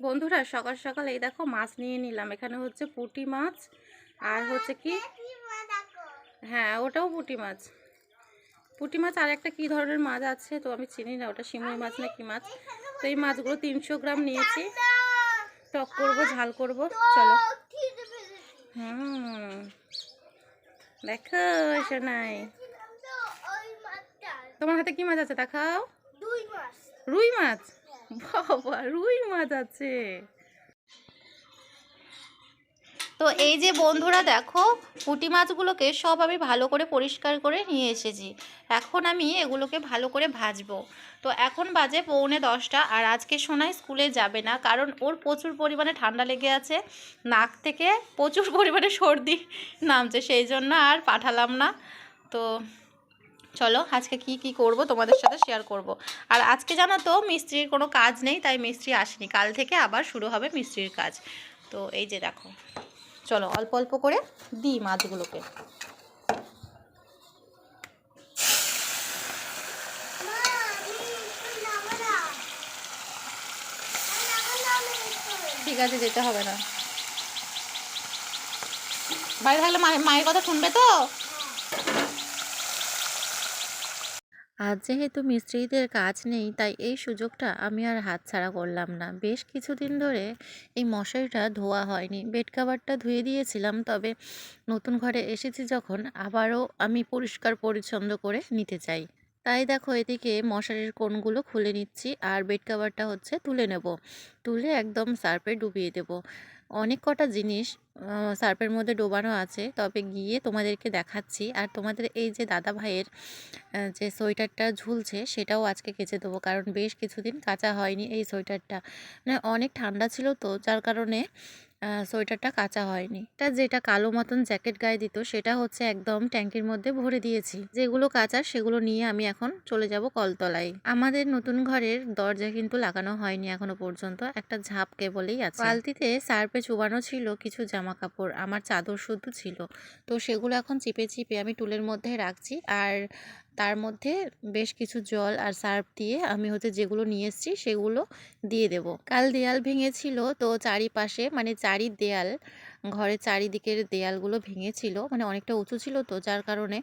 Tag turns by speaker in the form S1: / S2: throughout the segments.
S1: বন্ধুরা সকাল সকাল এই দেখো মাছ নিয়ে নিলাম। এখানে হচ্ছে পুঁটি মাছ আর হচ্ছে কি হ্যাঁ ওটাও পুঁটি মাছ। পুঁটি মাছ আর একটা কী ধরনের মাছ আছে তো আমি চিনি না ওটা শিমুই মাছ না কি মাছ? তো এই মাছগুলো তিনশো গ্রাম নিয়েছি। টক করব ঝাল করব চলো। হুম দেখো শোনাই তোমার হাতে কি মাছ আছে দেখাও? রুই মাছ? বাবা, রুই মাছ আছে। তো এই যে বন্ধুরা দেখো, পুঁটি মাছগুলোকে সব আমি ভালো করে পরিষ্কার করে নিয়ে এসেছি। এখন আমি এগুলোকে ভালো করে ভাজবো। তো এখন বাজে পৌনে দশটা আর আজকে সোনাই স্কুলে যাবে না, কারণ ওর প্রচুর পরিমাণে ঠান্ডা লেগে আছে, নাক থেকে প্রচুর পরিমাণে সর্দি নামছে, সেই জন্য আর পাঠালাম না। তো চলো আজকে কি কি করব তোমাদের সাথে শেয়ার করব। আর আজকে জানো তো মিস্ত্রির কোনো কাজ নেই, তাই মিস্ত্রি আসেনি। কাল থেকে আবার শুরু হবে মিস্ত্রির কাজ। তো এই যে দেখো, চলো অল্প অল্প করে দিই মাছগুলোকে। ঠিক আছে, যেতে হবে না। বাইরে থাকলে মায়ের কথা শুনবে তো? আজ যেহেতু মিস্ত্রিদের কাজ নেই, তাই এই সুযোগটা আমি আর হাতছাড়া করলাম না। বেশ কিছুদিন ধরে এই মশারিটা ধোয়া হয়নি। বেড কাভারটা ধুয়ে দিয়েছিলাম, তবে নতুন ঘরে এসেছি যখন আবারও আমি পরিষ্কার পরিচ্ছন্ন করে নিতে চাই। তাই দেখো, এদিকে মশারির কোণগুলো খুলে নিচ্ছি আর বেড কাভারটা হচ্ছে তুলে নেব। তুলে একদম সার্ফে ডুবিয়ে দেব। অনেক কটা জিনিস আহ, সার্ফের মধ্যে ডোবানো আছে। তবে গিয়ে তোমাদেরকে দেখাচ্ছি। আর তোমাদের এই যে দাদা ভাইয়ের যে সোয়েটারটা ঝুলছে সেটাও আজকে কেচে দেবো। কারণ বেশ কিছুদিন কাচা হয়নি এই সোয়েটারটা। মানে অনেক ঠান্ডা ছিল তো যার কারণে সোয়েটারটা কাচা হয়নি। তা যেটা কালো মতন জ্যাকেট গায়ে দিত সেটা হচ্ছে একদম ট্যাঙ্কির মধ্যে ভরে দিয়েছি। যেগুলো কাচার সেগুলো নিয়ে আমি এখন চলে যাব কলতলায়। আমাদের নতুন ঘরের দরজা কিন্তু লাগানো হয়নি এখনও পর্যন্ত। একটা ঝাপ কেবলেই আছে। বালতিতে সার্পে চুবানো ছিল কিছু জামা কাপড় আমার চাদর শুদ্ধ ছিল। তো সেগুলো এখন চিপে চিপে আমি টুলের মধ্যে রাখছি। আর তার মধ্যে বেশ কিছু জল আর সার্ফ দিয়ে আমি হচ্ছে যেগুলো নিয়ে এসেছি সেগুলো দিয়ে দেব। কাল দেয়াল ভেঙেছিল, তো চারিপাশে মানে চারি দেয়াল ঘরের চারিদিকের দেয়ালগুলো ভেঙেছিল মানে অনেকটা উঁচু ছিল তো, যার কারণে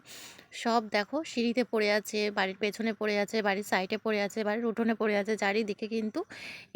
S1: সব দেখো সিঁড়িতে পড়ে আছে, বাড়ির পেছনে পড়ে আছে, বাড়ির সাইডে পড়ে আছে, বাড়ির উঠোনে পড়ে আছে, চারিদিকে কিন্তু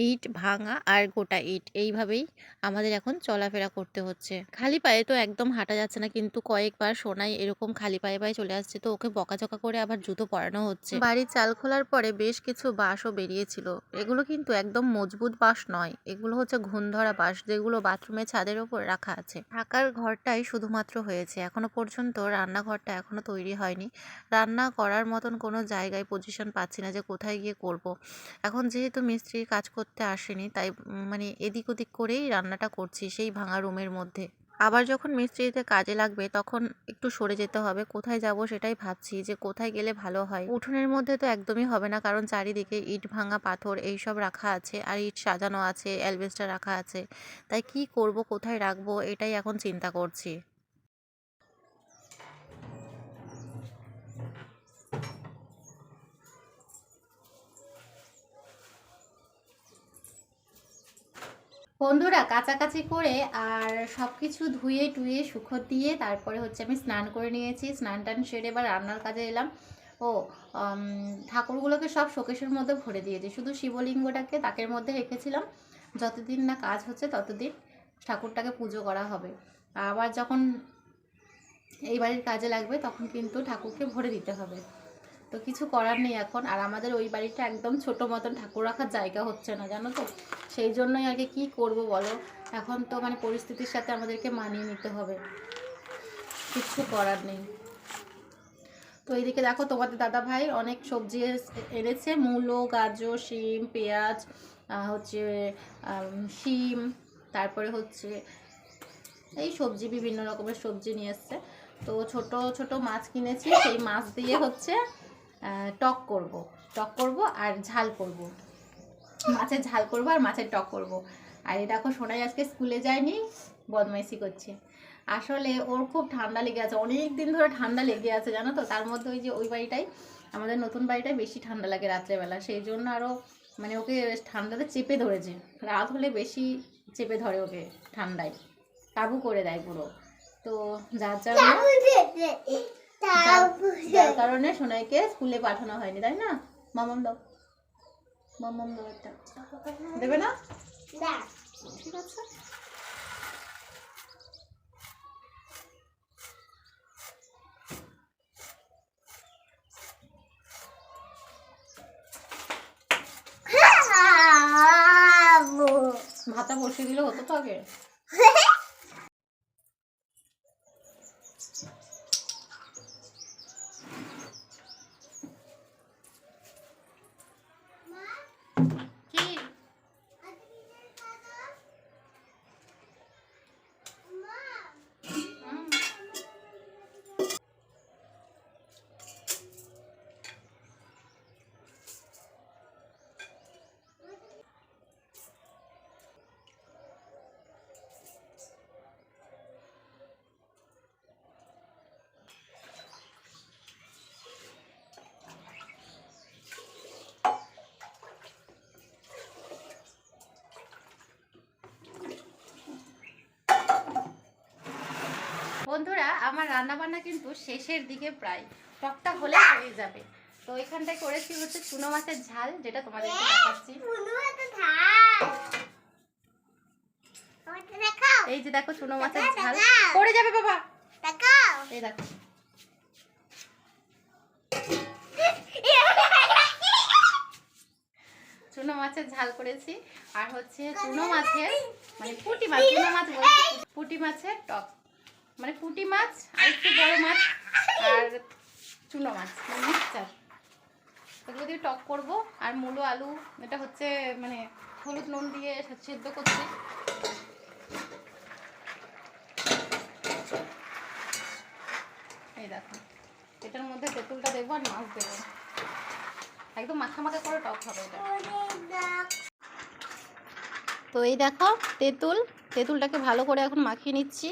S1: ইট ভাঙা আর গোটা ইট। এইভাবেই আমাদের এখন চলাফেরা করতে হচ্ছে। খালি পায়ে তো একদম হাঁটা যাচ্ছে না, কিন্তু কয়েকবার সোনাই এরকম খালি পায়ে পায়ে চলে আসছে তো ওকে বকাঝকা করে আবার জুতো পরানো হচ্ছে। বাড়ির চাল খোলার পরে বেশ কিছু বাঁশও বেরিয়েছিল। এগুলো কিন্তু একদম মজবুত বাঁশ নয়, এগুলো হচ্ছে ঘুণ ধরা বাঁশ যেগুলো বাথরুমের ছাদের ওপর রাখা। আছে। থাকার ঘরটাই শুধুমাত্র হয়েছে। এখনও পর্যন্ত রান্নাঘরটা এখনও তৈরি হয়নি। রান্না করার মতন কোনো জায়গায় পজিশন পাচ্ছি না যে কোথায় গিয়ে করব। এখন যেহেতু মিস্ত্রি কাজ করতে আসেনি, তাই মানে এদিক ওদিক করেই রান্নাটা করছি সেই ভাঙা রুমের মধ্যে। আবার যখন মিস্ত্রিতে কাজে লাগবে তখন একটু সরে যেতে হবে। কোথায় যাব সেটাই ভাবছি যে কোথায় গেলে ভালো হয়। উঠোনের মধ্যে তো একদমই হবে না কারণ চারিদিকে ইট ভাঙা পাথর এইসব রাখা আছে আর ইট সাজানো আছে, অ্যালবেস্টার রাখা আছে। তাই কি করব, কোথায় রাখব এটাই এখন চিন্তা করছি। বন্ধুরা কাছাকাছি করে আর সব কিছু ধুয়ে টুয়ে সুখর দিয়ে তারপরে হচ্ছে আমি স্নান করে নিয়েছি। স্নান টান সেরে এবার রান্নার কাজে এলাম। ও ঠাকুরগুলোকে সব শোকেশের মধ্যে ভরে দিয়েছি। শুধু শিবলিঙ্গটাকে তাকের মধ্যে রেখেছিলাম। যতদিন না কাজ হচ্ছে ততদিন ঠাকুরটাকে পুজো করা হবে। আবার যখন এই বাড়ির কাজে লাগবে তখন কিন্তু ঠাকুরকে ভরে দিতে হবে। তো কিছু করার নেই এখন। আর আমাদের ওই বাড়িটা একদম ছোট মতন ঠাকুর রাখার জায়গা হচ্ছে না, জানো তো? সেই জন্যই আর কি করব বলো? এখন তো মানে পরিস্থিতির সাথে আমাদেরকে মানিয়ে নিতে হবে। কিচ্ছু করার নেই। তো এইদিকে দেখো তোমাদের দাদা ভাই অনেক সবজি এনেছে। মূলো, গাজর, শিম, পেঁয়াজ হচ্ছে শিম, তারপরে হচ্ছে এই সবজি, বিভিন্ন রকমের সবজি নিয়ে এসছে। তো ছোট ছোট মাছ কিনেছি। সেই মাছ দিয়ে হচ্ছে টক করব। টক করব আর ঝাল করব। মাছের ঝাল করব আর মাছের টক করব। আর এই দেখো সোনাই আজকে স্কুলে যায়নি বদমাইশি করছে। আসলে ওর খুব ঠান্ডা লেগে আছে অনেক দিন ধরে ঠান্ডা লেগে আছে জানো তো? তার মধ্যে ওই যে ওই বাড়িটাই আমাদের নতুন বাড়িটায় বেশি ঠান্ডা লাগে রাত্রেবেলা। সেই জন্য আরও মানে ওকে ঠান্ডাতে চেপে ধরেছে। রাত হলে বেশি চেপে ধরে ওকে ঠান্ডায়। কাবু করে দেয় পুরো। তো যার যার- যার কারণে সোনাইকে স্কুলে পাঠানো হয়নি তাই না? মামাম দাও। দেবে না? ঠিক আছে। ভাতা বসিয়ে দিলে হতো তো আগে কি হুম। বন্ধুরা আমার রান্না বান্না কিন্তু শেষের দিকে প্রায় টকটা হলে হয়ে যাবে। তো এখানটায় করেছি হচ্ছে চুনো মাছের ঝাল যেটা তোমাদেরকে দেখাচ্ছি। এই যে দেখো চুনো মাছের ঝাল। পড়ে যাবে বাবা। এই দেখো। চুনো মাছের ঝাল করেছি। আর হচ্ছে চুনো মাছের মানে পুঁটি মাছ চুনো মাছ পুঁটি মাছের টক। মানে পুঁটি মাছ আর একটু বড় মাছ আর চুনো মাছ মানে মিক্সচার। এগুলো দিয়ে টক করব। আর মূলো আলু, এটা হচ্ছে মানে হলুদ নুন দিয়ে সেদ্ধ করছি। এই দেখো, এটার মধ্যে তেঁতুলটা দেবো আর মাছ দেবো। একদম মাখা মাখা করে টক হবে এটা। তো এই দেখো, তেঁতুল, তেঁতুলটাকে ভালো করে এখন মাখিয়ে নিচ্ছি।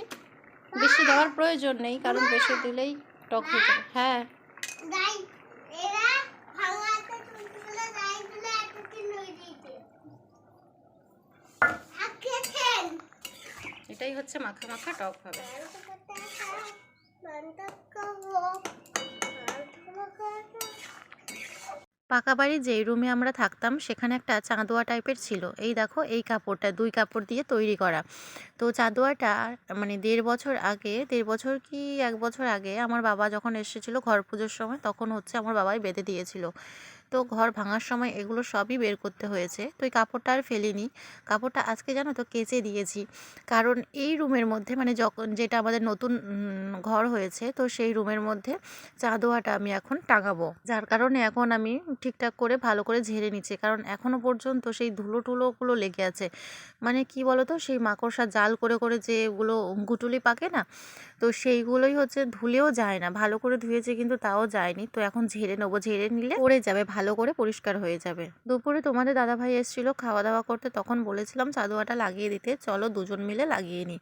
S1: বেশি দেওয়ার প্রয়োজন নেই কারণ বেশি দিলেই টক হয়ে যাবে। হ্যাঁ। এটাই হচ্ছে মাখা মাখা টক হবে। পাকা বাড়ি যেই রুমে আমরা থাকতাম, সেখানে একটা চাঁদোয়া টাইপের ছিল। এই দেখো, এই কাপড়টা, দুই কাপড় দিয়ে তৈরি করা। তো চাঁদোয়াটা মানে দেড় বছর আগে, দেড় বছর কি এক বছর আগে, আমার বাবা যখন এসেছিল ঘর পুজোর সময়, তখন হচ্ছে আমার বাবাই বেঁধে দিয়েছিল। তো ঘর ভাঙার সময় এগুলো সবই বের করতে হয়েছে। তো এই কাপড়টা আর ফেলিনি। কাপড়টা আজকে জানো তো কেচে দিয়েছি। কারণ এই রুমের মধ্যে মানে যখন যেটা আমাদের নতুন ঘর হয়েছে, তো সেই রুমের মধ্যে চাঁদোয়াটা আমি এখন টাঙাবো। যার কারণে এখন আমি ঠিকঠাক করে ভালো করে ঝেড়ে নিচ্ছি। কারণ এখনও পর্যন্ত সেই ধুলো টুলোগুলো লেগে আছে। মানে কি বলতো, সেই মাকড়সা জাল করে করে যে ওগুলো গুটুলি পাকে না, তো সেইগুলোই হচ্ছে ধুলেও যায় না। ভালো করে ধুয়েছে কিন্তু তাও যায়নি। তো এখন ঝেড়ে নেব। ঝেড়ে নিলে পড়ে যাবে ভালো করে পরিষ্কার হয়ে যাবে। দুপুরে তোমাদের দাদাভাই এসেছিল খাওয়া দাওয়া করতে, তখন বলেছিলাম, চাদুয়াটা লাগিয়ে দিতে, চলো দুজন মিলে লাগিয়ে নিই।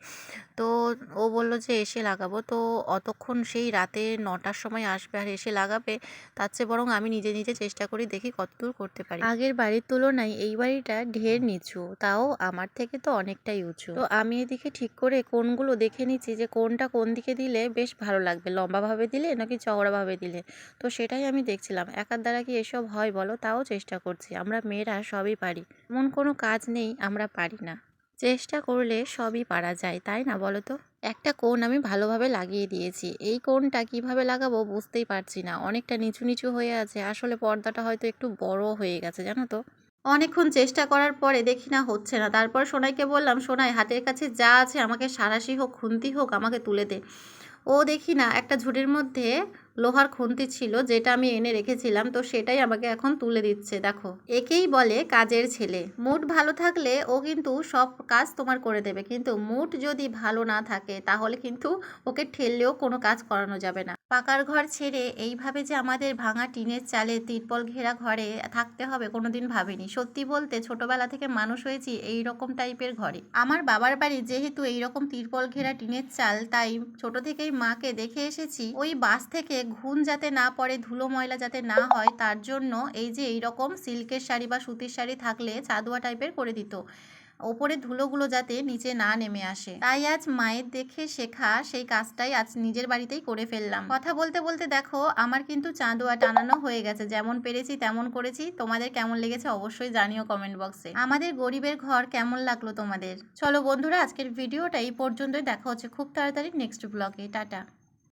S1: তো ও বলল যে, এসে লাগাবো। তো অতক্ষণ সেই রাতে নটার সময় আসবে আর এসে লাগাবে, তার চেয়ে বরং আমি নিজে নিজে চেষ্টা করি দেখি কতদূর করতে পারি। আগের বাড়ির তুলনায় এই বাড়িটা ঢের নিচু, তাও আমার থেকে তো অনেকটাই উঁচু। তো আমি এদিকে ঠিক করে কোনগুলো দেখে নিচ্ছি যে, কোনটা কোন দিকে দিলে বেশ ভালো লাগবে, লম্বাভাবে দিলে নাকি চওড়াভাবে দিলে? তো সেটাই আমি দেখছিলাম। একার দ্বারা কি এসব হয় বলো, তাও চেষ্টা করছি। আমরা মেয়েরা সবই পারি। এমন কোনো কাজ নেই, আমরা পারি না। চেষ্টা করলে সবই পারা যায়, তাই না বলো তো? একটা কোণ আমি ভালোভাবে লাগিয়ে দিয়েছি। এই কোণটা কীভাবে লাগাবো বুঝতেই পারছি না। অনেকটা নিচু নিচু হয়ে আছে। আসলে পর্দাটা হয়তো একটু বড় হয়ে গেছে, জানো তো? অনেকক্ষণ চেষ্টা করার পরে দেখি না হচ্ছে না। তারপর সোনাইকে বললাম, সোনাই, হাতের কাছে যা আছে আমাকে সারাশি হোক, খুন্তি হোক, আমাকে তুলে দে। ও দেখি না, একটা ঝুড়ির মধ্যে লোহার খুন্তি ছিল যেটা আমি এনে রেখেছিলাম, তো সেটাই আমাকে এখন তুলে দিচ্ছে, দেখো। একেই বলে কাজের ছেলে। মুড ভালো থাকলে ও কিন্তু সব কাজ তোমার করে দেবে, কিন্তু মুড যদি ভালো না থাকে, তাহলে কিন্তু ওকে ঠেললেও কোনো কাজ করানো যাবে না। পাকার ঘর ছেড়ে এইভাবে যে আমাদের ভাঙা টিনের চালে তিরপল ঘেরা ঘরে থাকতে হবে, কোনোদিন ভাবিনি। সত্যি বলতে ছোটবেলা থেকে মানুষ হয়েছি এই রকম টাইপের ঘরে। আমার বাবার বাড়ি যেহেতু এই রকম তিরপল ঘেরা টিনের চাল, তাই ছোট থেকেই মাকে দেখে এসেছি। ওই বাস থেকে ঘুণ যাতে না পড়ে, ধুলো ময়লা যাতে না হয়, তার জন্য এই যে এই রকম সিল্কের শাড়ি বা সুতির শাড়ি থাকলে চাদুয়া টাইপের করে দিত। ওপরে ধুলোগুলো যাতে নিচে না নেমে আসে। তাই আজ মায়ের দেখে শেখা সেই কাজটাই আজ নিজের বাড়িতেই করে ফেললাম। কথা বলতে বলতে দেখো, আমার কিন্তু চাঁদোয়া টানানো হয়ে গেছে। যেমন পেরেছি, তেমন করেছি। তোমাদের কেমন লেগেছে অবশ্যই জানিও কমেন্ট বক্সে আমাদের গরিবের ঘর কেমন লাগল তোমাদের? চলো বন্ধুরা, আজকের ভিডিওটা এই পর্যন্তই। দেখা হচ্ছে খুব তাড়াতাড়ি নেক্সট ব্লগে টাটা।